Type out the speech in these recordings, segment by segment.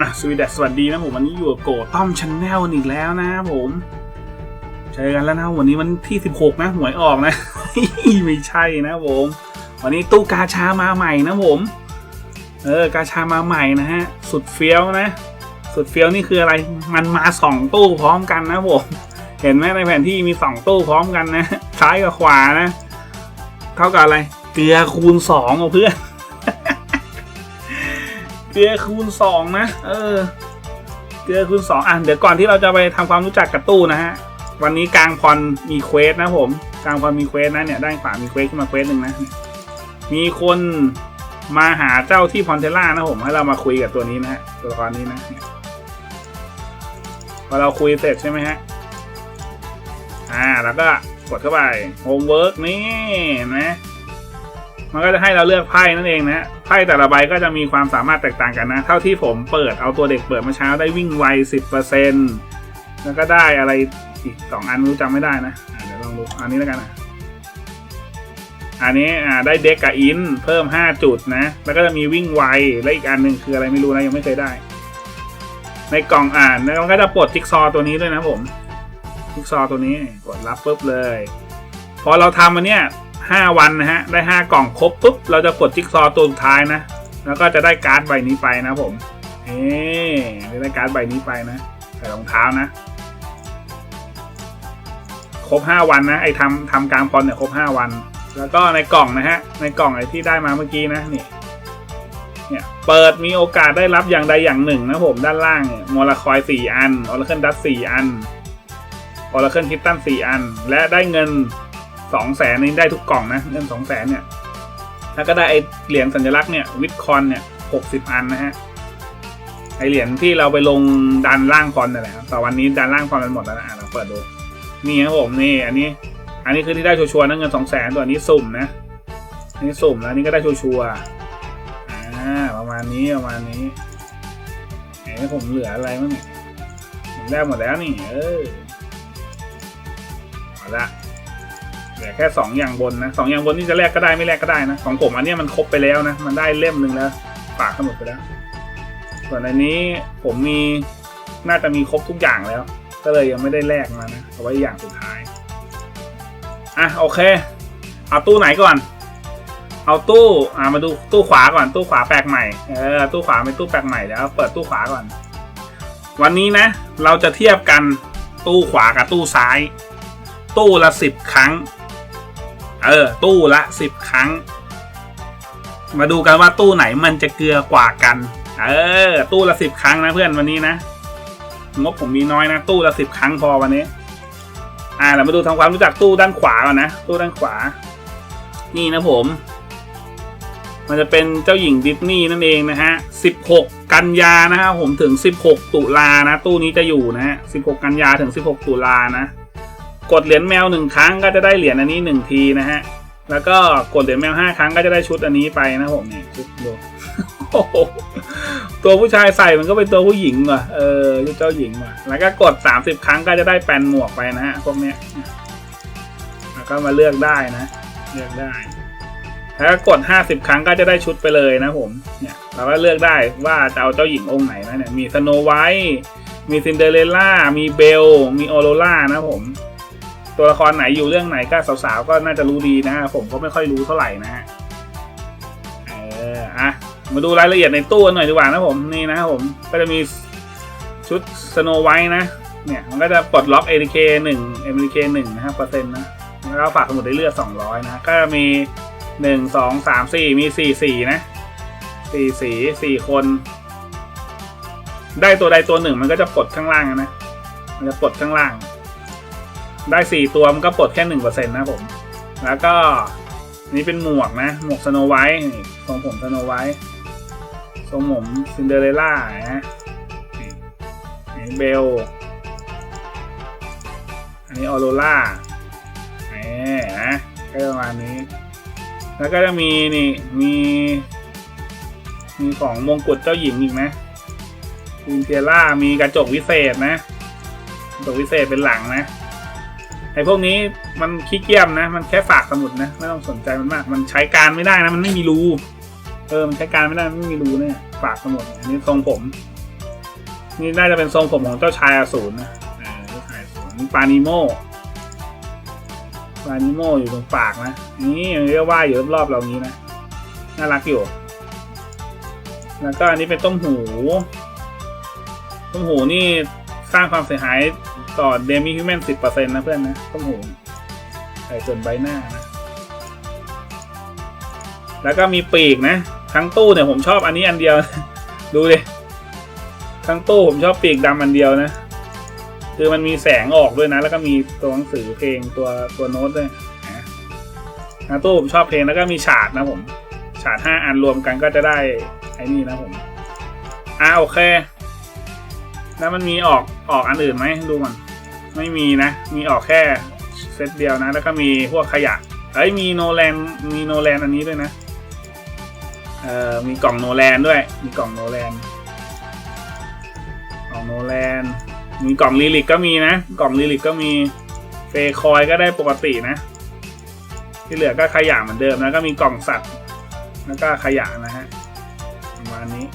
อะสวีเดสสวัสดีนะผมวันนี้อยู่กับโกต้อมชาแนลอีกแล้วนะผมเจอกันแล้วนะวันนี้วันที่ 16 นะหวยออกนะ ไม่ใช่นะผม วันนี้ตู้กาชามาใหม่นะผม เออกาชามาใหม่นะฮะ สุดเฟี้ยวนะ สุดเฟี้ยวนี่คืออะไรมันมาสองตู้พร้อมกันนะผมเห็นไหมในแผนที่มีสองตู้พร้อมกันนะซ้ายกับขวานะ เท่ากับอะไรเกลือคูณสองเพื่อน เกลือคูณสองนะ เออ เกลือคูณสองอะ เดี๋ยวก่อนที่เราจะไปทำความรู้จักกับตู้นะฮะ วันนี้กลางพรมีเควสนะผม กลางพรมีเควสนะเนี่ยด้านขวามีเควสขึ้นมาเควสหนึ่งนะ มีคนมาหาเจ้าที่พอนเทล่านะผมให้เรามาคุยกับตัวนี้นะฮะ ตัวละครนี้นะ พอเราคุยเสร็จใช่ไหมฮะ อ่า แล้วก็กดเข้าไปโฮมเวิร์กนี่นไห มันก็จะให้เราเลือกไพ่นั่นเองนะไพ่แต่ละใบก็จะมีความสามารถแตกต่างกันนะ เท่าที่ผมเปิดเอาตัวเด็กเปิดมาเช้าได้วิ่งไวสิบเปอร์เซ็นแล้วก็ได้อะไรอีกสองอันรู้จำไม่ได้นะเดี๋ยวลองดูอันนี้แล้วกันนะอันนี้อ่าได้เด็กกับอินเพิ่มห้าจุดนะ แล้วก็จะมีวิ่งไว และอีกอันหนึ่งคืออะไรไม่รู้นะ ยังไม่เคยได้ ในกล่องอ่านแล้วมันก็จะปลดจิ๊กซอว์ตัวนี้ด้วยนะผมจิ๊กซอว์ตัวนี้กดรับปุ๊บเลย พอเราทำมันเนี้ย ห้าวันนะฮะ ได้ห้ากล่องครบปุ๊บเราจะกดจิ๊กซอว์ตัวสุดท้ายนะ แล้วก็จะได้การ์ดใบนี้ไปนะผมเอ๊จะได้การ์ดใบนี้ไปนะใส่รองเท้านะ ครบห้าวันนะไอ้ทำทำกลางพรเนี่ยครบห้าวัน แล้วก็ในกล่องนะฮะ ในกล่องไอ้ที่ได้มาเมื่อกี้นะนี่เนี่ยเปิดมีโอกาสได้รับอย่างใดอย่างหนึ่งนะผมด้านล่างเนี่ยมอลคอยสี่อันออร์เคิลดัสี่อันออร์เคิลคิตตันสี่อัน และได้เงิน สองแสนนี้ได้ทุกกล่องนะเงินสองแสนเนี่ย แล้วก็ได้ไอเหรียญสัญลักษณ์เนี่ยวิดคอนเนี่ยหกสิบอันนะฮะไอเหรียญที่เราไปลงดันล่างคอนนั่นแหละครับแต่วันนี้ดันล่างคอนมันหมดแล้วนะอะเราเปิดดูนี่ครับผมนี่อันนี้ อันนี้คือที่ได้ชัวร์ๆนะเงินสองแสนตัวนี้สุ่มนะอันนี้สุ่มแล้วนี่ก็ได้ชัวร์ๆอ่าประมาณนี้ประมาณนี้ไหนผมเหลืออะไรบ้งเนี่ยได้หมดแล้วนี่เออเอาละ ลือแค่สองอย่างบนนะสองอย่างบนนี่จะแลกก็ได้ไม่แลกก็ได้นะ ของผมอันนี้มันครบไปแล้วนะ มันได้เล่มหนึ่งแล้วฝากทั้งหมดไปแล้ว ส่วนอันนี้ผมมีน่าจะมีครบทุกอย่างแล้ว ก็เลยยังไม่ได้แลกมานะเอาไว้อย่างสุดท้ายอะโอเค เอาตู้ไหนก่อน เอาตู้อ่ามาดูตู้ขวาก่อนตู้ขวาแปลกใหม่เออตู้ขวาเป็นตู้แปลกใหม่แล้ว เปิดตู้ขวาก่อน วันนี้นะ เราจะเทียบกันตู้ขวากับตู้ซ้าย ตู้ละสิบครั้ง เออ ตู้ละสิบครั้ง มาดูกันว่าตู้ไหนมันจะเกลือกว่ากัน เออ ตู้ละสิบครั้งนะเพื่อนวันนี้นะ งบผมมีน้อยนะ ตู้ละสิบครั้งพอวันนี้ อ่าเรามาดูทำความรู้จักตู้ด้านขวาก่อนนะ ตู้ด้านขวา นี่นะผม มันจะเป็นเจ้าหญิงดิสนีย์นั่นเองนะฮะ 16 กันยานะฮะผมถึง 16 ตุลานะ ตู้นี้จะอยู่นะฮะ 16 กันยาถึง 16 ตุลานะ กดเหรียญแมวหนึ่งครั้งก็จะได้เหรียญอันนี้หนึ่งทีนะฮะ แล้วก็กดเหรียญแมวห้าครั้งก็จะได้ชุดอันนี้ไปนะผมนี่ชุดดูโอ้โหตัวผู้ชายใส่มันก็เป็นตัวผู้หญิงว่ะ เออเจ้าหญิงว่ะ แล้วก็กดสามสิบครั้งก็จะได้แปนหมวกไปนะฮะพวกเนี้ย แล้วก็มาเลือกได้นะ เลือกได้ แล้วก็กดห้าสิบครั้งก็จะได้ชุดไปเลยนะผม เนี่ยเราก็เลือกได้ว่าจะเอาเจ้าหญิงองค์ไหนนะเนี่ย มีสโนไวท์ มีซินเดอเรลล่า มีเบล มีออโรล่านะผม ตัวละครไหนอยู่เรื่องไหนก็สาวๆก็น่าจะรู้ดีนะฮะผมก็ไม่ค่อยรู้เท่าไหร่นะฮะเอออะมาดูรายละเอียดในตู้กันหน่อยดีกว่านะผมนี่นะผมก็จะมีชุดสโนไวท์นะ เนี่ยมันก็จะปลดล็อก ATK หนึ่ง MTK หนึ่งนะฮะเปอร์เซ็นต์นะแล้วฝากสมุดได้เลือดสองร้อยนะ ก็มีหนึ่งสองสามสี่มีสี่สี่นะสี่สีสี่คน ได้ตัวใดตัวหนึ่งมันก็จะปลดข้างล่างนะ มันจะปลดข้างล่าง ได้สี่ตัวมันก็ปลดแค่หนึ่งเปอร์เซ็นต์นะผม แล้วก็นนี้เป็นหมวกนะ หมวกสโนไวท์ทรงผมสโนไวท์ทรงผมซินเดอเรลล่านะนี่นี่เบล อันนี้ออโรล่าแหมนะก็ประมาณนี้ แล้วก็จะมีนี่มีมีของมงกุฎเจ้าหญิงอีกนะวินเทียร่ามีกระจกวิเศษนะกระจกวิเศษเป็นหลังนะ ไอ้พวกนี้มันขี้เกียจนะ มันแค่ฝากสมุดนะ ไม่ต้องสนใจมันมาก มันใช้การไม่ได้นะ มันไม่มีรูเออ มันใช้การไม่ได้มไม่มีรูเนี่ยฝากสมุดอันนี้ทรงผม นี่น่าจะเป็นทรงผมของเจ้าชายอสูรนะเออเจ้าชายอสูรปานิโมปานิโมอยู่ตรงปากนะนี่เรียกว่าอยู่รอบๆเรานี้นะน่ารักอยู่ แล้วก็อันนี้เป็นต้มหู ต้มหูนี่สร้างความเสียหาย ต่อเดมิฮิวแมนสิบเปอร์เซ็นต์นะเพื่อนนะต้มหูใส่ส่วนใบหน้านะ แล้วก็มีปีกนะ ทั้งตู้เนี่ยผมชอบอันนี้อันเดียว ดูดิทั้งตู้ผมชอบปีกดำอันเดียวนะ คือมันมีแสงออกด้วยนะ แล้วก็มีตัวหนังสือเพลงตัวตัวโน้ตด้วยนะตู้ผมชอบเพลงแล้วก็มีฉากนะผม ฉากห้าอันรวมกันก็จะได้ไอ้นี่นะผมอ่าโอเค แล้วมันมีออกออกอันอื่นไหมดูมันไม่มีนะ มีออกแค่เซตเดียวนะ แล้วก็มีพวกขยะเอ้ยมีโนแลนมีโนแลนอันนี้ด้วยนะเอ่อมีกล่องโนแลนด้วย มีกล่องโนแลนกล่องโนแลนมีกล่องลิลิกก็มีนะ กล่องลิลิกก็มีเฟคอยก็ได้ปกตินะ ที่เหลือก็ขยะเหมือนเดิมแล้วก็มีกล่องสัตว์ แล้วก็ขยะนะฮะประมาณนี้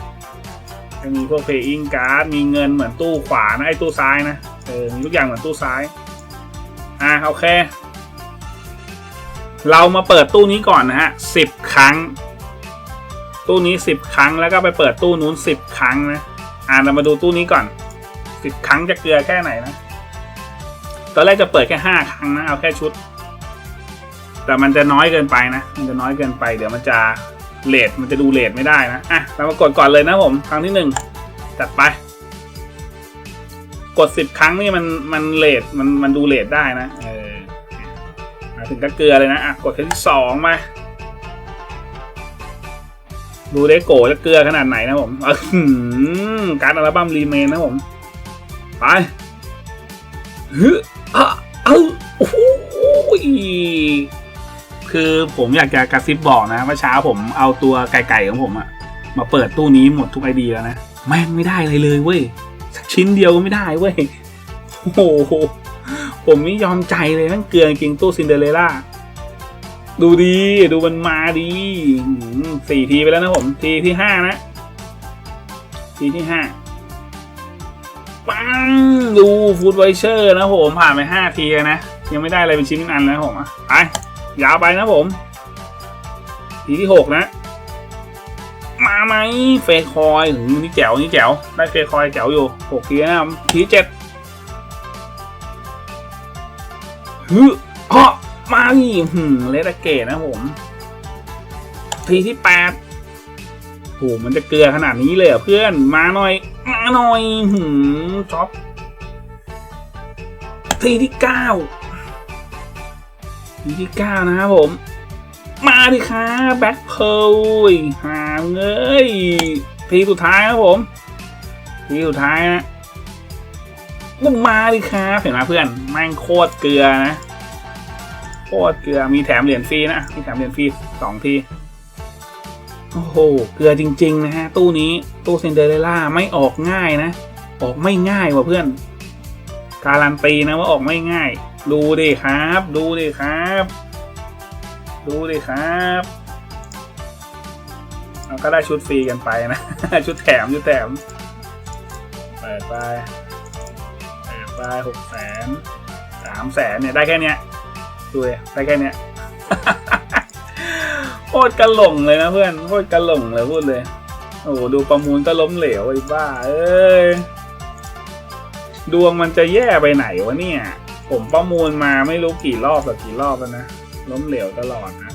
จะมีพวกเพย์อิงการ์ดมีเงินเหมือนตู้ขวานะไอ้ตู้ซ้ายนะเออมีทุกอย่างเหมือนตู้ซ้าย อะโอเค เรามาเปิดตู้นี้ก่อนนะฮะสิบครั้ง ตู้นี้สิบครั้งแล้วก็ไปเปิดตู้นู้นสิบครั้งนะอ่าเรามาดูตู้นี้ก่อนสิบครั้งจะเกลือแค่ไหนนะตอนแรกจะเปิดแค่ห้าครั้งนะเอาแค่ชุด แต่มันจะน้อยเกินไปนะมันจะน้อยเกินไปเดี๋ยวมันจะ เลทมันจะดูเลทไม่ได้นะอะเรามากดก่อนเลยนะผม ครั้งที่หนึ่งจัดไป กดสิบครั้งนี่มันมันเลทมันมันดูเลทได้นะเออมาถึงก็เกลือเลยนะอะกดครั้งที่สองมาดูได้โกจะเกลือขนาดไหนนะผมเออหือการอัลบั้มรีเมนนะผม ไปฮึอะเอ้าโอ้โห คือผมอยากจะกระซิบบอกนะว่าเช้าผมเอาตัวไก่ๆของผมอะมาเปิดตู้นี้หมดทุกไอเดียแล้วนะแม่งไม่ได้เลยเลยเว้ยสักชิ้นเดียวก็ไม่ได้เว้ยโอ้โหผมไม่ยอมใจเลยแม่งเกลือจริงตู้ซินเดอเรล่าดูดีดูมันมาดีสี่ทีไปแล้วนะผม ทีที่ห้านะ ทีที่ห้าปังดูฟูดไวเชอร์นะผมผ่านไปห้าทีนะ ยังไม่ได้อะไรเป็นชิ้นเป็นอันนะผมอะไป ยาวไปนะผม ทีที่หกนะ มาไหมเฟคอยถึงนี่แจ๋วนี่แจ๋วได้เฟคอยแจ๋วอยู่หกทีนะครับทีเจ็ดฮึเฮาะมาอีกหืมเลดเกตนะผม ทีที่แปดโหมันจะเกลือขนาดนี้เลยเหรอเพื่อนมาหน่อย มาหน่อยหืมช็อปทีที่เก้า ทีที่เก้านะครับผม มาดิครับแบ็คเพลหามเงยทีสุดท้ายครับผมทีสุดท้ายนะมึงมาดิครับเห็นไหมเพื่อนแม่งโคตรเกลือนะโคตรเกลือมีแถมเหรียญฟรีนะมีแถมเหรียญฟรีสองทีโอ้โหเกลือจริง ๆ นะฮะ ตู้นี้ตู้เซนเดอเรลล่าไม่ออกง่ายนะ ออกไม่ง่ายว่ะเพื่อน การันตีนะว่าออกไม่ง่าย ดูดิครับ ดูดิครับ ดูดิครับเราก็ได้ชุดฟรีกันไปนะ ชุดแถมชุดแถมเปิดไปเปิดไปหกแสนสามแสนเนี่ยได้แค่เนี้ยดูเลยได้แค่เนี้ยโคตรกระหลงเลยนะเพื่อนโคตรกระหลงเลยพูดเลย โอ้โหดูประมูลก็ล้มเหลวไอ้บ้า เอ้ยดวงมันจะแย่ไปไหนวะเนี่ย ผมประมูลมาไม่รู้กี่รอบต่อกี่รอบแล้วนะ ล้มเหลวตลอดนะ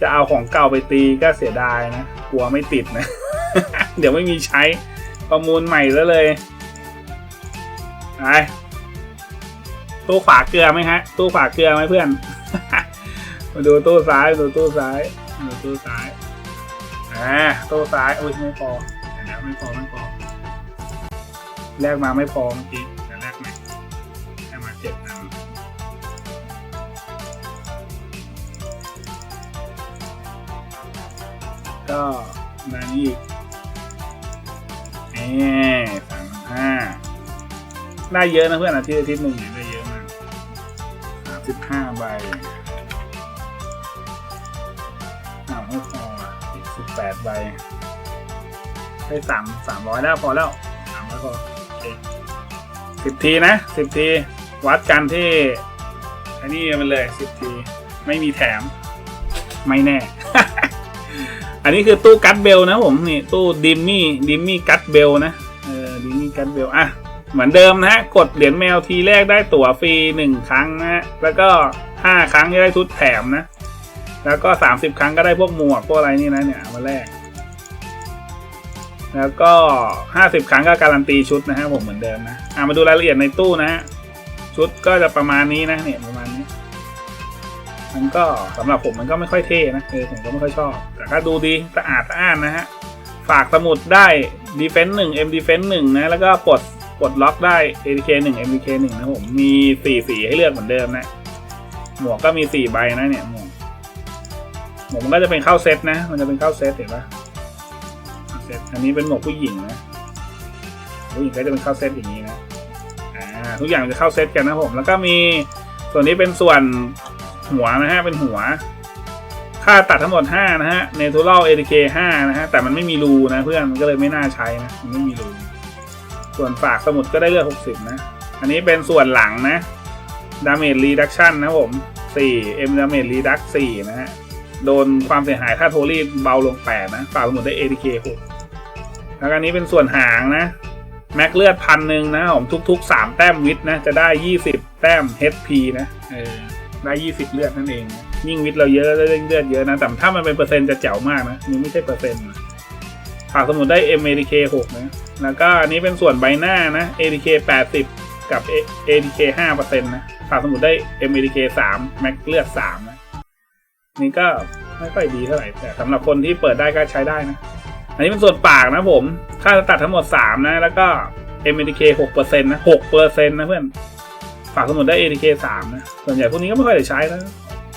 จะเอาของเก่าไปตีก็เสียดายนะ กลัวไม่ติดนะ เดี๋ยวไม่มีใช้ประมูลใหม่ซะเลยไปตู้ขวาเกลือไหมฮะ ตู้ขวาเกลือไหมเพื่อน มาดูตู้ซ้ายดูตู้ซ้ายดูตู้ซ้ายอ่าตู้ซ้ายอุ้ยไม่พอนะไม่พอไม่พอ แลกมาไม่พอเมื่อกี้เดี๋ยวแลกใหมแลกมาเจ็ดอันก็มานี่อีกนี่สามห้าได้เยอะนะเพื่อนอาทิตย์อาทิตย์หนึ่งเนี่ยได้เยอะมากสามสิบห้าใบอ้าวไม่พออะแปดใบให้สามสามร้อยแล้วพอแล้วสามร้อยพอ สิบทีนะสิบที วัดกันที่อันนี้มันเลยสิบที ไม่มีแถม ไม่แน่ อันนี้คือตู้กัดเบลนะผมนี่ตู้ดิมมี่ดิมมี่กัดเบลนะเออดิมมี่กัดเบลอะเหมือนเดิมนะฮะกดเหรียญแมวทีแรกได้ตั๋วฟรีหนึ่งครั้งนะฮะแล้วก็ห้าครั้งจะได้ชุดแถมนะ แล้วก็สามสิบครั้งก็ได้พวกหมวกพวกอะไรนี่นะเนี่ยมาแลก แล้วก็ห้าสิบครั้งก็การันตีชุดนะฮะผมเหมือนเดิมนะอะมาดูรายละเอียดในตู้นะฮะชุดก็จะประมาณนี้นะเนี่ยประมาณนี้ มันก็สำหรับผมมันก็ไม่ค่อยเท่นะเออผมก็ไม่ค่อยชอบ แต่ก็ดูดีสะอาดสะอ้านนะฮะฝากสมุดได้ defense 1 m defense 1นะแล้วก็ปลดปลดล็อกได้ ADK 1 MDK 1นะผมมีสี่สีให้เลือกเหมือนเดิมนะหมวกก็มีสี่ใบนะเนี่ยหมวกหมวกมันก็จะเป็นเข้าเซตนะ มันจะเป็นเข้าเซตเห็นปะ เซตอันนี้เป็นหมวกผู้หญิงนะผู้หญิงก็จะเป็นเข้าเซตอย่างนี้นะอ่าทุกอย่างจะเข้าเซตกันนะผมแล้วก็มีส่วนนี้เป็นส่วนหัวนะฮะเป็นหัว ค่าตัดทั้งหมด 5 นะฮะ Natural ADK 5นะฮะแต่มันไม่มีรูนะเพื่อนมันก็เลยไม่น่าใช้นะมันไม่มีรูส่วนฝากสมุดก็ได้เลือด60 นะ อันนี้เป็นส่วนหลังนะ Damage Reduction นะผม4 M Damage Reduct 4นะฮะ โดนความเสียหายถ้าโทรี่เบาลง 8 นะฝากสมุดได้ ADK 6 แล้วอันนี้เป็นส่วนหางนะ แม็กเลือดพันหนึ่งนะผมทุกๆ 3 แต้มวิทนะ จะได้ 20 แต้ม HP นะเออได้ 20 เลือดนั่นเอง ยิ่งวิทเราเยอะแล้วเลือดเยอะนะ แต่ถ้ามันเป็นเปอร์เซ็นต์จะแจ๋วมากนะนี่ไม่ใช่เปอร์เซ็นต์นะฝาสมุดได้ MADK 6 นะ แล้วก็อันนี้เป็นส่วนใบหน้านะ ADK 80 กับ ADK 5%นะฝาสมุดได้ MADK 3 แม็กเลือด 3 นะ นี่ก็ไม่ค่อยดีเท่าไหร่แต่สำหรับคนที่เปิดได้ก็ใช้ได้นะ อันนี้เป็นส่วนปากนะผม ค่าตัดทั้งหมด 3 นะ แล้วก็ MADK 6%นะ6%นะเพื่อน ฝากสมุดได้ ADK 3 นะ ส่วนใหญ่พวกนี้ก็ไม่ค่อยได้ใช้แล้ว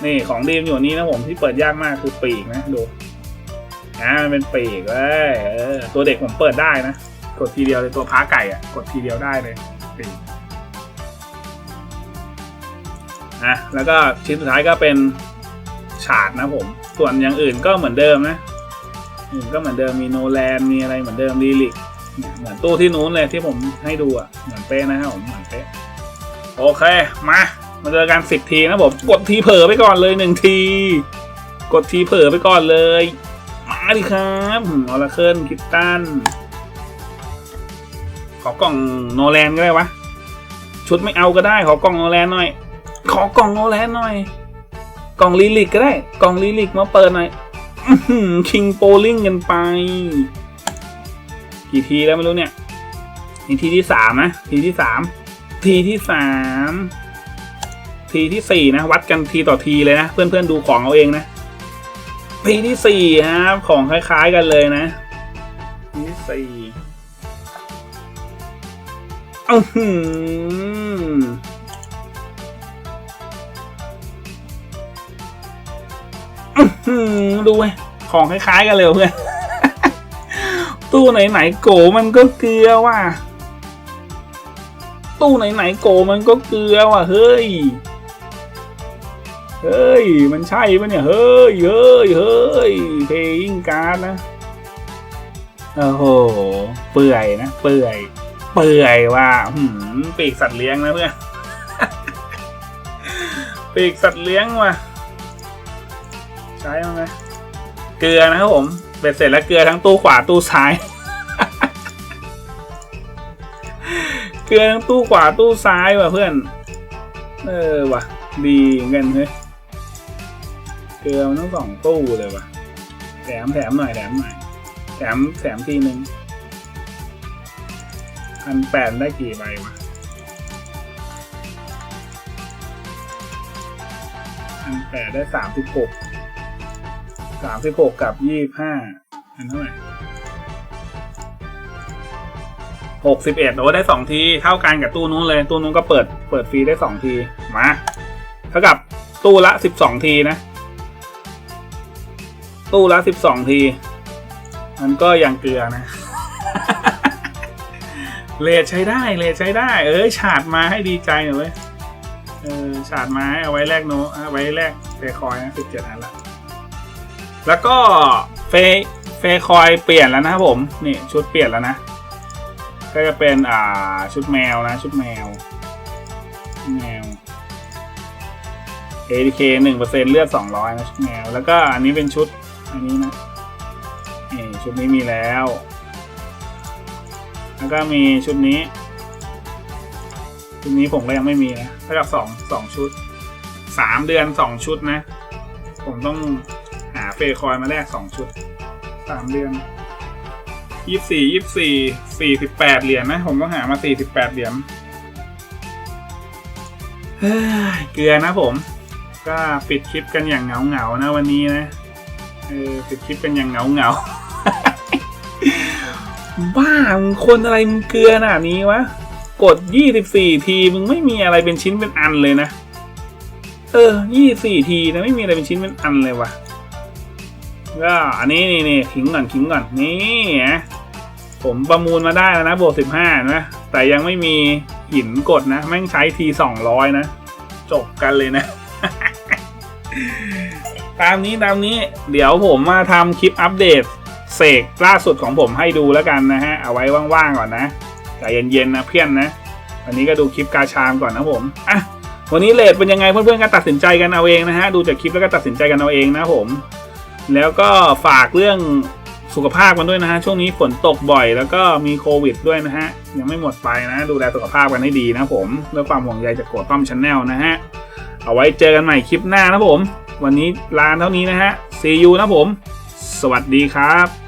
นี่ของดีมอยู่นี้นะผมที่เปิดยากมากคือปีกนะดูอ่ามันเป็นปีกเว้ยเออตัวเด็กผมเปิดได้นะ กดทีเดียวเลยตัวพ้าไก่อะกดทีเดียวได้เลยปีกอะแล้วก็ชิ้นสุดท้ายก็เป็นฉาดนะผม ส่วนอย่างอื่นก็เหมือนเดิมนะ ก็เหมือนเดิมมีโนแลนมีอะไรเหมือนเดิมดีลิกเหมือนตู้ที่นู้นเลยที่ผมให้ดูอะเหมือนเป๊ะนะครับผมเหมือนเป๊ะโอเคมามาเจอกันสิบทีนะผมกดทีเผลอไปก่อนเลยหนึ่งที กดทีเผลอไปก่อนเลย มาดิครับออราเคิลคิตตันขอกล่องโนแลนก็ได้วะชุดไม่เอาก็ได้ขอกล่องโนแลนหน่อย ขอกล่องโนแลนหน่อย กล่องลีลิกก็ได้ กล่องลีลิกมาเปิดหน่อย คิงโปลิงกันไป กี่ทีแล้วไม่รู้เนี่ยนี่ทีที่สามนะทีที่สามทีที่สามทีที่สี่นะ วัดกันทีต่อทีเลยนะ เพื่อนๆดูของเอาเองนะ ทีที่สี่ครับของคล้ายๆกันเลยนะ ทีที่สี่อื้อหือ อื้อหือดูไว้ของคล้ายๆกันเลยเพื่อน ตู้ไหนๆโกมันก็เกลือว่ะ ตู้ไหนๆโกมันก็เกลือว่ะเฮ้ย เฮ้ย มันใช่ปะเนี่ย เฮ้ย เฮ้ย เฮ้ย เพลงการ์ดนะ โอ้โห เปื่อยนะ เปื่อย เปื่อยว่าหืมปีกสัตว์เลี้ยงนะเพื่อน ปีกสัตว์เลี้ยงว่ะ ใช้มั้ยไหมเกลือนะครับผมเบ็ดเสร็จแล้วเกลือทั้งตู้ขวาตู้ซ้าย เกลือทั้งตู้ขวาตู้ซ้ายว่ะเพื่อน เออว่ะ ดีเงินเฮ้ยเกลือมันต้องสองตู้เลยว่ะแถมแถมหน่อยแถมหน่อยแถมแถมทีหนึ่งพันแปดได้กี่ใบวะพันแปดได้สามสิบหก สามสิบหกกับยี่ห้าเป็นเท่าไหร่หกสิบเอ็ดโอ้ได้สองทีเท่ากันกับตู้นู้นเลยตู้นู้นก็เปิดเปิดฟรีได้สองทีมาเท่ากับตู้ละสิบสองทีนะ ตู้ละสิบสองที มันก็ยังเกลือนะเลทใช้ได้เลทใช้ได้ เอ้ยฉาดมาให้ดีใจหน่อยเว้ยเออฉาดมาให้เอาไว้แลกโนเอาไว้แลกเฟคอยนะสิบเจ็ดอันละ แล้วก็เฟเฟคอยเปลี่ยนแล้วนะครับผมนี่ชุดเปลี่ยนแล้วนะ ก็จะเป็นอ่าชุดแมวนะ ชุดแมวแมว ADK หนึ่งเปอร์เซ็นเลือดสองร้อยนะชุดแมว แล้วก็อันนี้เป็นชุดอันนี้นะนี่ชุดนี้มีแล้ว แล้วก็มีชุดนี้ชุดนี้ผมก็ยังไม่มีนะเท่ากับสองสองชุดสามเดือนสองชุดนะ ผมต้อง เฟย์คอยมาแลกสองชุดสามเดือนยี่สี่ยี่สี่สี่สิบแปดเหรียญนะผมต้องหามาสี่สิบแปดเหรียญเกลือนะผม ก็ปิดคลิปกันอย่างเหงาเหงาๆนะวันนี้นะเออปิดคลิปกันอย่างเหงาเหงาบ้ามึงคนอะไรมึงเกลือขนาดนี้วะ กดยี่สิบสี่ทีมึงไม่มีอะไรเป็นชิ้นเป็นอันเลยนะ เออยี่สี่ทีนะไม่มีอะไรเป็นชิ้นเป็นอันเลยวะ ก็อันนี้นี่นี่ขิงก่อนขิงก่อนนี่ผมประมูลมาได้แล้วนะบวกสิบห้านะ แต่ยังไม่มีหินกดนะ แม่งใช้ทีสองร้อยนะ จบกันเลยนะ ตามนี้ตามนี้เดี๋ยวผมมาทำคลิปอัปเดตเสกล่าสุดของผมให้ดูแล้วกันนะฮะ เอาไว้ว่างๆก่อนนะใจเย็นๆนะเพื่อนนะ วันนี้ก็ดูคลิปกาชามก่อนนะผมอะวันนี้เลทเป็นยังไงเพื่อนๆก็ตัดสินใจกันเอาเองนะฮะ ดูจากคลิปแล้วก็ตัดสินใจกันเอาเองนะผม แล้วก็ฝากเรื่องสุขภาพกันด้วยนะฮะ ช่วงนี้ฝนตกบ่อย แล้วก็มีโควิดด้วยนะฮะ ยังไม่หมดไปนะ ดูแลสุขภาพกันให้ดีนะผมด้วยความห่วงใยจากโกดต้อมชาแนลนะฮะ เอาไว้เจอกันใหม่คลิปหน้านะผม วันนี้ลาเท่านี้นะฮะ see you นะผม สวัสดีครับ